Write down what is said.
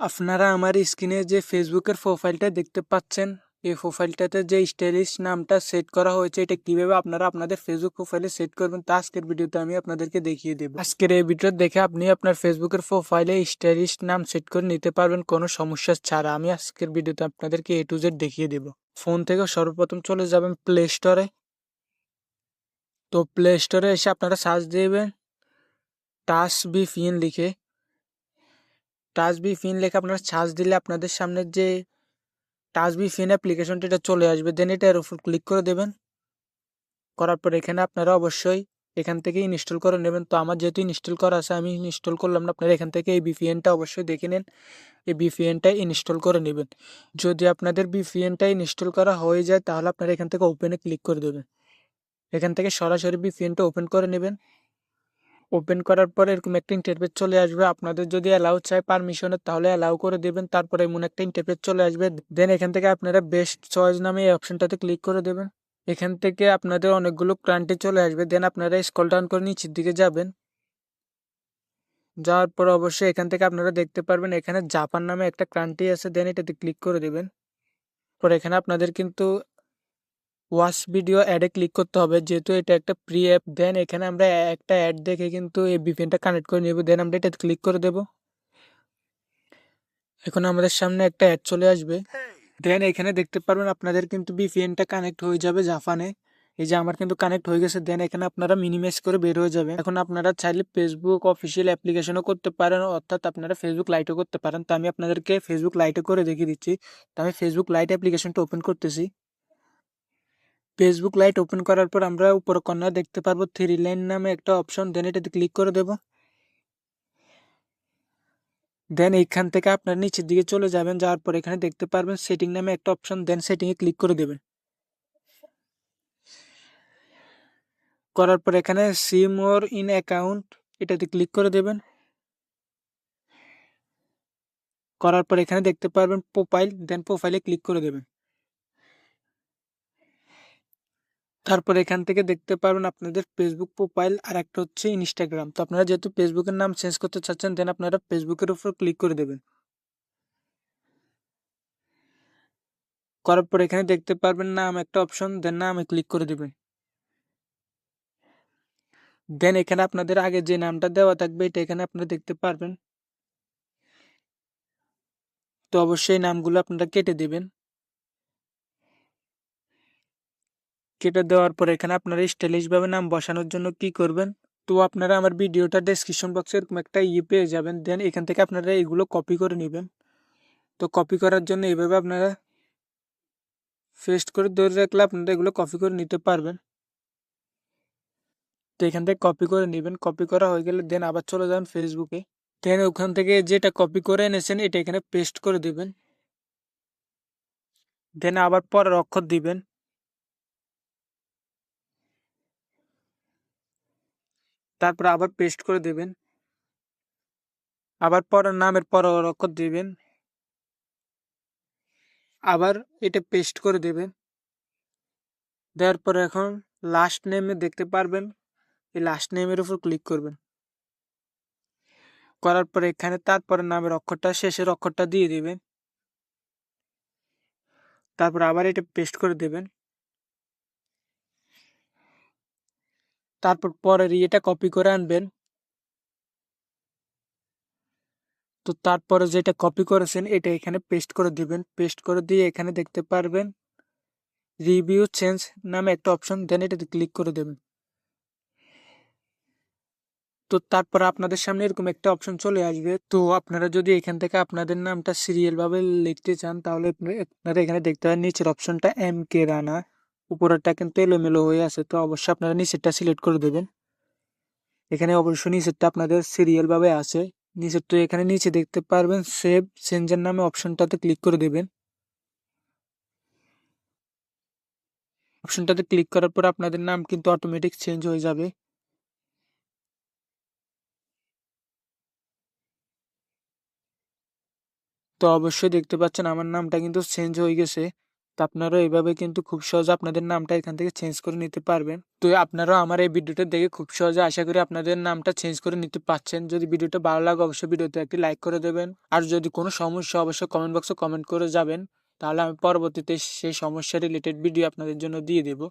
আপনারা আমার স্ক্রিনে যে ফেসবুকের প্রোফাইলটা দেখতে পাচ্ছেন, এই প্রোফাইলটাতে যে স্টাইলিশ নামটা সেট করা হয়েছে, এটা কীভাবে আপনারা আপনাদের ফেসবুক প্রোফাইলে সেট করবেন, তা আজকের ভিডিওতে আমি আপনাদেরকে দেখিয়ে দেবো। আজকের এই ভিডিও দেখে আপনি আপনার ফেসবুকের প্রোফাইলে স্টাইলিশ নাম সেট করে নিতে পারবেন, কোনো সমস্যা ছাড়া। আমি আজকের ভিডিওতে আপনাদেরকে এ টু জেড দেখিয়ে দেব। ফোন থেকে সর্বপ্রথম চলে যাবেন প্লে স্টোরে তো প্লে স্টোরে এসে আপনারা সার্চ দেবেন টাস বি ফিন লিখে। টাচ বি ফিন লেখে আপনারা সার্চ দিলে আপনাদের সামনে যে টাচ বি ফিন অ্যাপ্লিকেশনটা এটা চলে আসবে। দেন এটার উপর ক্লিক করে দেবেন। করার পর এখানে আপনারা অবশ্যই এখান থেকে ইনস্টল করে নেবেন। তো আমার যেহেতু ইনস্টল করা আছে, আমি ইনস্টল করলাম না, আপনারা এখান থেকে এই বিপিএনটা অবশ্যই দেখে নেন। এই বিপিএনটা ইনস্টল করে নেবেন। যদি আপনাদের বিপিএনটা ইনস্টল করা হয়ে যায়, তাহলে আপনারা এখান থেকে ওপেনে ক্লিক করে দেবেন। এখান থেকে সরাসরি বিপিএনটা ওপেন করে নেবেন। ওপেন করার পর এরকম একটা ইন্টারফেস চলে আসবে। আপনাদের যদি অ্যালাউ চাই পারমিশনের তাহলে অ্যালাউ করে দেবেন। তারপরে এমন একটা ইন্টারফেস চলে আসবে। দেন এখান থেকে আপনারা বেস্ট চয়েস নামে এই অপশনটাতে ক্লিক করে দেবেন। এখান থেকে আপনাদের অনেকগুলো ক্রান্টি চলে আসবে। দেন আপনারা স্কল ডাউন করে নিচের দিকে যাবেন। যাওয়ার পর অবশ্যই এখান থেকে আপনারা দেখতে পারবেন, এখানে জাপান নামে একটা ক্রান্টি আছে। দেন এটাতে ক্লিক করে দেবেন। পর এখানে আপনাদের কিন্তু ওয়াচ ভিডিও অ্যাডে ক্লিক করতে হবে। যেহেতু এটা একটা প্রি অ্যাপ দেন এখানে আমরা একটা অ্যাড দেখে কিন্তু এই বিপিএনটা কানেক্ট করে নেব। দেন আমরা এটা ক্লিক করে দেব। এখন আমাদের সামনে একটা অ্যাড চলে আসবে। দেন এখানে দেখতে পারবেন আপনাদের কিন্তু বিপিএনটা কানেক্ট হয়ে যাবে জাপানে। এই যে আমার কিন্তু কানেক্ট হয়ে গেছে। দেন এখানে আপনারা মিনিমাইজ করে বের হয়ে যাবে এখন আপনারা চাইলে ফেসবুক অফিসিয়াল অ্যাপ্লিকেশনও করতে পারেন। অর্থাৎ আপনারা ফেসবুক লাইটও করতে পারেন। তো আমি আপনাদেরকে ফেসবুক লাইটও করে দেখিয়ে দিচ্ছি। তো আমি ফেসবুক লাইট অ্যাপ্লিকেশনটা ওপেন করতেছি। ফেসবুক লাইট ওপেন করার পর আমরা উপর কর্নার দেখতে পারব থ্রি লাইন নামে একটা অপশন দেন এটাতে ক্লিক করে দেব। দেন এইখান থেকে আপনার নিচের দিকে চলে যাবেন, যাওয়ার পর এখানে দেখতে পারবেন সেটিং নামে একটা অপশন দেন সেটিংয়ে ক্লিক করে দেবেন। করার পর এখানে সিম ওর ইন অ্যাকাউন্ট এটাতে ক্লিক করে দেবেন। করার পর এখানে দেখতে পারবেন প্রোফাইল দেন প্রোফাইলে ক্লিক করে দেবেন। তারপর এখান থেকে দেখতে পারবেন আপনাদের ফেসবুক প্রোফাইল আর একটা হচ্ছে ইনস্টাগ্রাম তো আপনারা যেহেতু ফেসবুকের নাম চেঞ্জ করতে চাচ্ছেন দেন আপনারা ফেসবুকের উপর ক্লিক করে দেবেন। করার পর এখানে দেখতে পারবেন নাম একটা অপশন দেন নামে ক্লিক করে দেবেন। দেন এখানে আপনাদের আগে যে নামটা দেওয়া থাকবে, এটা এখানে আপনারা দেখতে পারবেন। তো অবশ্যই নামগুলো আপনারা কেটে দেবেন। কেটে দেওয়ার পর এখানে আপনারা স্টাইলিশভাবে নাম বসানোর জন্য কি করবেন? তো আপনারা আমার ভিডিওটা ডেসক্রিপশন বক্সে এরকম একটা ইয়ে পেয়ে যাবেন। দেন এখান থেকে আপনারা এগুলো কপি করে নেবেন। তো কপি করার জন্য এইভাবে আপনারা ফেস্ট করে ধরে রাখলে আপনারা এগুলো কপি করে নিতে পারবেন। তো এখান থেকে কপি করে নেবেন। কপি করা হয়ে গেলে দেন আবার চলে যাবেন ফেসবুকে দেন ওখান থেকে যেটা কপি করে এনেছেন এটা এখানে পেস্ট করে দিবেন। দেন আবার পরের অক্ষর দিবেন। তারপর আবার পেস্ট করে দেবেন। আবার পরের নামের পরের অক্ষর দেবেন। আবার এটা পেস্ট করে দেবেন। দেওয়ার পর এখন লাস্ট নেমে দেখতে পারবেন। এই লাস্ট নেমের উপর ক্লিক করবেন। করার পরে এখানে তারপরে নামের অক্ষরটা, শেষের অক্ষরটা দিয়ে দেবেন। তারপর আবার এটা পেস্ট করে দেবেন। তারপর পরের ইয়েটা কপি করে আনবেন। তো তারপরে যেটা কপি করেছেন, এটা এখানে পেস্ট করে দিবেন। পেস্ট করে দিয়ে এখানে দেখতে পারবেন রিভিউ চেঞ্জ নামে একটা অপশন দেন এটাতে ক্লিক করে দেবেন। তো তারপর আপনাদের সামনে এরকম একটা অপশন চলে আসবে। তো আপনারা যদি এখান থেকে আপনাদের নামটা সিরিয়ালভাবে লিখতে চান, তাহলে আপনারা এখানে দেখতে পারেন, নিচের অপশনটা এম কে রানা উপরেরটা কিন্তু এলোমেলো হয়ে আছে, তো অবশ্যই আপনারা নিচেরটা সিলেক্ট করে দেবেন। এখানে অবশ্যই নিচেরটা আপনাদের সিরিয়ালভাবে আছে। নিচের তো এখানে নিচে দেখতে পারবেন সেভ চেঞ্জের নামে অপশনটাতে ক্লিক করে দেবেন। অপশনটাতে ক্লিক করার পর আপনাদের নাম কিন্তু অটোমেটিক চেঞ্জ হয়ে যাবে। তো অবশ্যই দেখতে পাচ্ছেন আমার নামটা কিন্তু চেঞ্জ হয়ে গেছে। তো আপনারা এইভাবে কিন্তু খুব সহজে আপনাদের নামটা এখান থেকে চেঞ্জ করে নিতে পারবেন। তো আপনারাও আমার এই ভিডিওটা দেখে খুব সহজে আশা করি আপনাদের নামটা চেঞ্জ করে নিতে পারছেন। যদি ভিডিওটা ভালো লাগে, অবশ্যই ভিডিওতে একটি লাইক করে দেবেন। আর যদি কোনো সমস্যা, অবশ্যই কমেন্ট বক্সে কমেন্ট করে যাবেন। তাহলে আমি পরবর্তীতে সেই সমস্যা রিলেটেড ভিডিও আপনাদের জন্য দিয়ে দেবো।